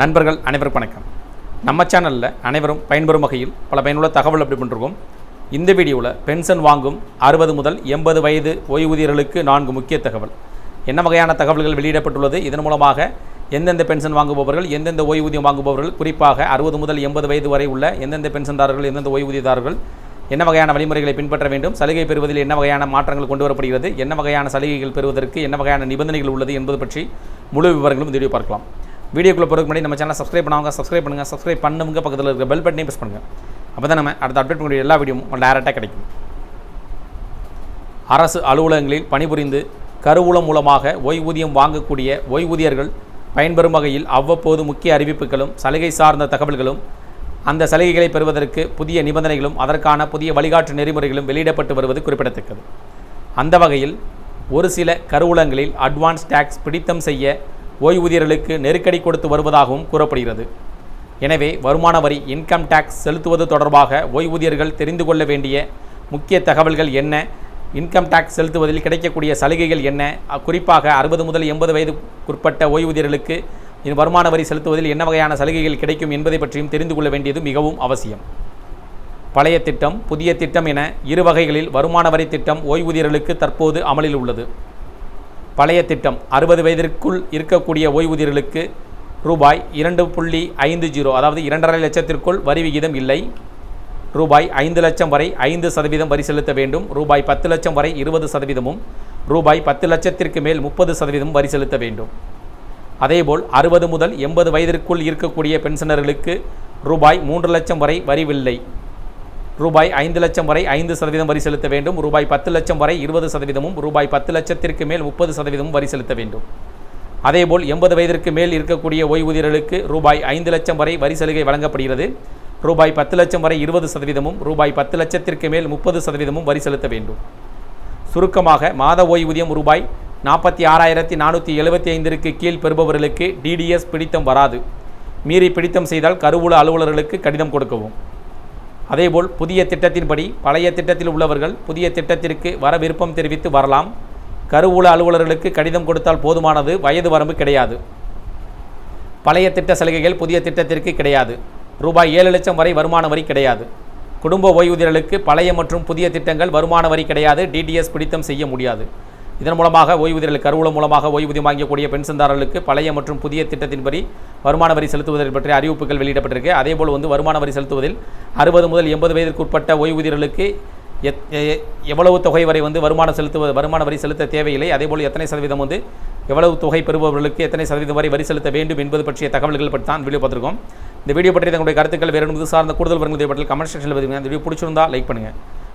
நண்பர்கள் அனைவருக்கும் வணக்கம். நம்ம சேனலில் அனைவரும் பயன்பெறும் வகையில் பல பயனுள்ள தகவல் அப்படி பண்ணிருக்கோம். இந்த வீடியோவில் பென்ஷன் வாங்கும் அறுபது முதல் எண்பது வயது ஓய்வூதியர்களுக்கு நான்கு முக்கிய தகவல். என்ன வகையான தகவல்கள் வெளியிடப்பட்டுள்ளது? இதன் மூலமாக எந்தெந்த பென்ஷன் வாங்குபவர்கள் எந்தெந்த ஓய்வூதியம் வாங்குபவர்கள் குறிப்பாக அறுபது முதல் எண்பது வயது வரை உள்ள எந்தெந்த பென்ஷன்தாரர்கள் எந்தெந்த ஓய்வூதியதாரர்கள் என்ன வகையான வழிமுறைகளை பின்பற்ற வேண்டும் சலுகை பெறுவதில் என்ன வகையான மாற்றங்கள் கொண்டு வரப்படுகிறது என்ன வகையான சலுகைகள் பெறுவதற்கு என்ன வகையான நிபந்தனைகள் உள்ளது என்பது பற்றி முழு விவரங்களும் இந்த வீடியோ பார்க்கலாம். வீடியோக்குள்ளே போகிறதுக்கு முன்னாடி நம்ம சேனலை சப்ஸ்கிரைப் பண்ணுவாங்க சப்ஸ்கிரைப் பண்ணுங்கள் சப்ஸ்கிரைப் பண்ணுங்க பக்கத்தில் இருக்கிற பெல் பட்டனையும் ப்ரெஸ் பண்ணுங்கள் அப்போ தான் நம்ம அடுத்த அப்டேட் பண்ணக்கூடிய எல்லா வீடியோவும் உங்களுக்கு டேரெக்டாக கிடைக்கும். அரசு அலுவலகங்களில் பணிபுரிந்து கருவூலம் மூலமாக ஓய்வூதியம் வாங்கக்கூடிய ஓய்வூதியர்கள் பயன்பெறும் வகையில் அவ்வப்போது முக்கிய அறிவிப்புகளும் சலுகை சார்ந்த தகவல்களும் அந்த சலுகைகளை பெறுவதற்கு புதிய நிபந்தனைகளும் அதற்கான புதிய வழிகாட்டு நெறிமுறைகளும் வெளியிடப்பட்டு வருவது குறிப்பிடத்தக்கது. அந்த வகையில் ஒரு சில கருவூலங்களில் அட்வான்ஸ் டேக்ஸ் பிடித்தம் செய்ய ஓய்வூதியர்களுக்கு நெருக்கடி கொடுத்து வருவதாகவும் கூறப்படுகிறது. எனவே வருமான வரி இன்கம் டேக்ஸ் செலுத்துவது தொடர்பாக ஓய்வூதியர்கள் தெரிந்து கொள்ள வேண்டிய முக்கிய தகவல்கள் என்ன? இன்கம் டேக்ஸ் செலுத்துவதில் கிடைக்கக்கூடிய சலுகைகள் என்ன? குறிப்பாக அறுபது முதல் எண்பது வயதுக்குட்பட்ட ஓய்வூதியர்களுக்கு இந்த வருமான வரி செலுத்துவதில் என்ன வகையான சலுகைகள் கிடைக்கும் என்பதை பற்றியும் தெரிந்து கொள்ள வேண்டியது மிகவும் அவசியம். பழைய திட்டம் புதிய திட்டம் என இரு வகைகளில் வருமான வரி திட்டம் ஓய்வூதியர்களுக்கு தற்போது அமலில் உள்ளது. பழைய திட்டம் அறுபது வயதிற்குள் இருக்கக்கூடிய ஓய்வூதியர்களுக்கு ரூபாய் இரண்டு புள்ளி ஐந்து ஜீரோ அதாவது இரண்டரை லட்சத்திற்குள் வரி விகிதம் இல்லை. ரூபாய் ஐந்து லட்சம் வரை ஐந்து சதவீதம் வரி செலுத்த வேண்டும். ரூபாய் பத்து லட்சம் வரை இருபது சதவீதமும் ரூபாய் பத்து லட்சத்திற்கு மேல் முப்பது சதவீதம் வரி செலுத்த வேண்டும். அதேபோல் அறுபது முதல் எண்பது வயதிற்குள் இருக்கக்கூடிய பென்ஷனர்களுக்கு ரூபாய் மூன்று லட்சம் வரை வரிவில்லை ரூபாய் ஐந்து லட்சம் வரை ஐந்து சதவீதம் வரி செலுத்த வேண்டும். ரூபாய் பத்து லட்சம் வரை இருபது சதவீதமும் ரூபாய் பத்து லட்சத்திற்கு மேல் முப்பது சதவீதமும் வரி செலுத்த வேண்டும். அதேபோல் எண்பது வயதிற்கு மேல் இருக்கக்கூடிய ஓய்வூதியர்களுக்கு ரூபாய் ஐந்து லட்சம் வரை வரி சலுகை வழங்கப்படுகிறது. ரூபாய் பத்து லட்சம் வரை இருபது சதவீதமும் ரூபாய் பத்து லட்சத்திற்கு மேல் முப்பது சதவீதமும் வரி செலுத்த வேண்டும். சுருக்கமாக மாத ஓய்வூதியம் ரூபாய் நாற்பத்தி ஆறாயிரத்தி நானூற்றி எழுபத்தி ஐந்திற்கு கீழ் பெறுபவர்களுக்கு டிடிஎஸ் பிடித்தம் வராது. மீறி பிடித்தம் செய்தால் கருவூல அலுவலர்களுக்கு கடிதம் கொடுக்கவும். அதேபோல் புதிய திட்டத்தின்படி பழைய திட்டத்தில் உள்ளவர்கள் புதிய திட்டத்திற்கு வர விருப்பம் தெரிவித்து வரலாம். கருவூல அலுவலர்களுக்கு கடிதம் கொடுத்தால் போதுமானது வயது வரம்பு கிடையாது. பழைய திட்ட சலுகைகள் புதிய திட்டத்திற்கு கிடையாது. ரூபாய் ஏழு லட்சம் வரை வருமான வரி கிடையாது. குடும்ப ஓய்வூதியர்களுக்கு பழைய மற்றும் புதிய திட்டங்கள் வருமான வரி கிடையாது. டிடிஎஸ் பிடித்தம் செய்ய முடியாது. இதன் மூலமாக ஓய்வூதியர்கள் கருவூலம் மூலமாக ஓய்வூதியம் வாங்கக்கூடிய பென்ஷன்தாரர்களுக்கு பழைய மற்றும் புதிய திட்டத்தின்படி வருமான வரி செலுத்துவதில் பற்றிய அறிவிப்புகள் வெளியிடப்பட்டிருக்கு. அதேபோல் வந்து வருமான வரி செலுத்துவதில் அறுபது முதல் எண்பது வயதிற்கு உட்பட்ட ஓய்வூதியர்களுக்கு எத்- எவ்வளவு தொகை வரை வந்து வருமானம் செலுத்துவது வருமான வரி செலுத்த தேவையில்லை. அதேபோல் எத்தனை சதவீதம் வந்து எவ்வளவு தொகை பெறுபவர்களுக்கு எத்தனை சதவீதம் வரை வரி செலுத்த வேண்டும் என்பது பற்றிய தகவல்கள் பற்றி தான் வீடியோ பார்த்துருக்கோம். இந்த வீடியோ பற்றி தங்களுடைய கருத்துக்கள் வேறு சார்ந்த கூடுதல் வருவது பற்றி கமெண்ட் செக்ஷனில் பதிவுங்க இந்த வீடியோ பிடிச்சிருந்தா லைக் பண்ணுங்கள்